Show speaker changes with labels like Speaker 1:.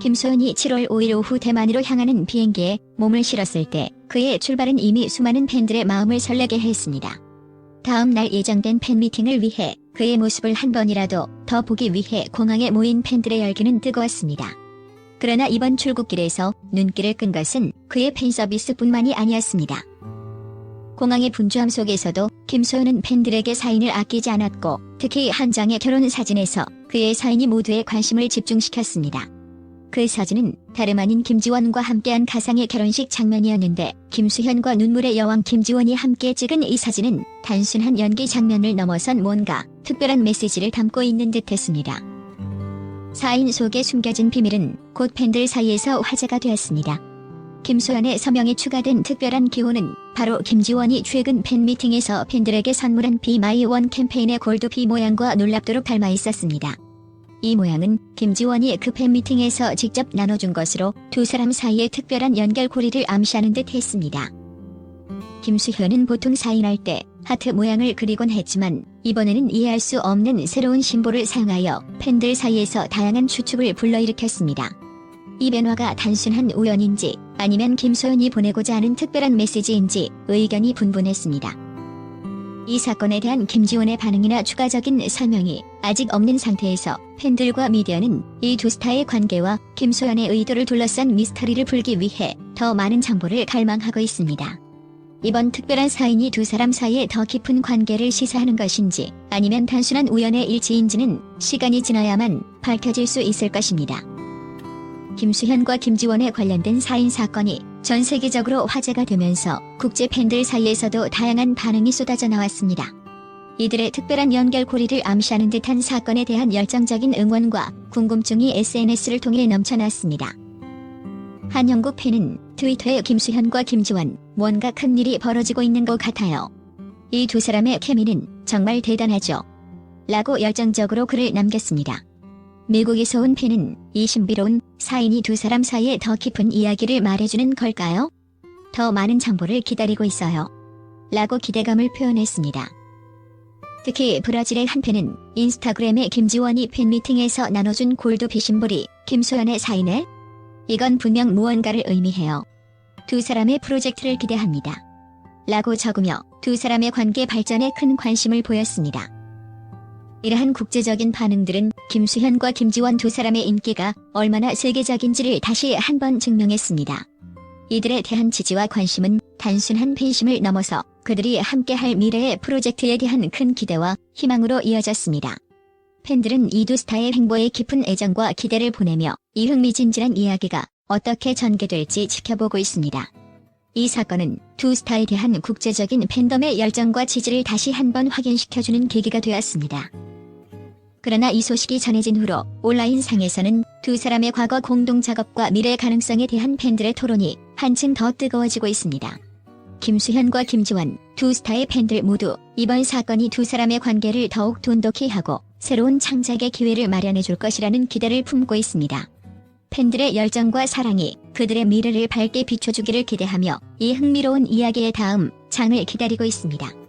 Speaker 1: 김소연이 7월 5일 오후 대만으로 향하는 비행기에 몸을 실었을 때 그의 출발은 이미 수많은 팬들의 마음을 설레게 했습니다. 다음 날 예정된 팬미팅을 위해 그의 모습을 한 번이라도 더 보기 위해 공항에 모인 팬들의 열기는 뜨거웠습니다. 그러나 이번 출국길에서 눈길을 끈 것은 그의 팬 서비스뿐만이 아니었습니다. 공항의 분주함 속에서도 김소연은 팬들에게 사인을 아끼지 않았고 특히 한 장의 결혼 사진에서 그의 사인이 모두의 관심을 집중시켰습니다. 그 사진은 다름 아닌 김지원과 함께한 가상의 결혼식 장면이었는데 김수현과 눈물의 여왕 김지원이 함께 찍은 이 사진은 단순한 연기 장면을 넘어선 뭔가 특별한 메시지를 담고 있는 듯했습니다. 사인 속에 숨겨진 비밀은 곧 팬들 사이에서 화제가 되었습니다. 김소연의 서명이 추가된 특별한 기호는 바로 김지원이 최근 팬미팅에서 팬들에게 선물한 비마이원 캠페인의 골드 비 모양과 놀랍도록 닮아 있었습니다. 이 모양은 김지원이 그 팬미팅에서 직접 나눠준 것으로 두 사람 사이의 특별한 연결고리를 암시하는 듯 했습니다. 김수현은 보통 사인할 때 하트 모양을 그리곤 했지만 이번에는 이해할 수 없는 새로운 심볼을 사용하여 팬들 사이에서 다양한 추측을 불러일으켰습니다. 이 변화가 단순한 우연인지 아니면 김소연이 보내고자 하는 특별한 메시지인지 의견이 분분했습니다. 이 사건에 대한 김지원의 반응이나 추가적인 설명이 아직 없는 상태에서 팬들과 미디어는 이 두 스타의 관계와 김소연의 의도를 둘러싼 미스터리를 풀기 위해 더 많은 정보를 갈망하고 있습니다. 이번 특별한 사인이 두 사람 사이에 더 깊은 관계를 시사하는 것인지 아니면 단순한 우연의 일치인지는 시간이 지나야만 밝혀질 수 있을 것입니다. 김수현과 김지원에 관련된 사인 사건이 전 세계적으로 화제가 되면서 국제 팬들 사이에서도 다양한 반응이 쏟아져 나왔습니다. 이들의 특별한 연결고리를 암시하는 듯한 사건에 대한 열정적인 응원과 궁금증이 SNS를 통해 넘쳐났습니다. 한 영국 팬은 트위터에 김수현과 김지원 뭔가 큰 일이 벌어지고 있는 것 같아요. 이 두 사람의 케미는 정말 대단하죠. 라고 열정적으로 글을 남겼습니다. 미국에서 온 팬은 이 신비로운 사인이 두 사람 사이에 더 깊은 이야기를 말해주는 걸까요? 더 많은 정보를 기다리고 있어요. 라고 기대감을 표현했습니다. 특히 브라질의 한 팬은 인스타그램에 김지원이 팬미팅에서 나눠준 골드 비심볼이 김소연의 사인을? 이건 분명 무언가를 의미해요. 두 사람의 프로젝트를 기대합니다. 라고 적으며 두 사람의 관계 발전에 큰 관심을 보였습니다. 이러한 국제적인 반응들은 김수현과 김지원 두 사람의 인기가 얼마나 세계적인지를 다시 한 번 증명했습니다. 이들에 대한 지지와 관심은 단순한 팬심을 넘어서 그들이 함께할 미래의 프로젝트에 대한 큰 기대와 희망으로 이어졌습니다. 팬들은 이 두 스타의 행보에 깊은 애정과 기대를 보내며 이 흥미진진한 이야기가 어떻게 전개될지 지켜보고 있습니다. 이 사건은 두 스타에 대한 국제적인 팬덤의 열정과 지지를 다시 한번 확인시켜주는 계기가 되었습니다. 그러나 이 소식이 전해진 후로 온라인 상에서는 두 사람의 과거 공동 작업과 미래 가능성에 대한 팬들의 토론이 한층 더 뜨거워지고 있습니다. 김수현과 김지원 두 스타의 팬들 모두 이번 사건이 두 사람의 관계를 더욱 돈독히 하고 새로운 창작의 기회를 마련해 줄 것이라는 기대를 품고 있습니다. 팬들의 열정과 사랑이 그들의 미래를 밝게 비춰주기를 기대하며 이 흥미로운 이야기의 다음 장을 기다리고 있습니다.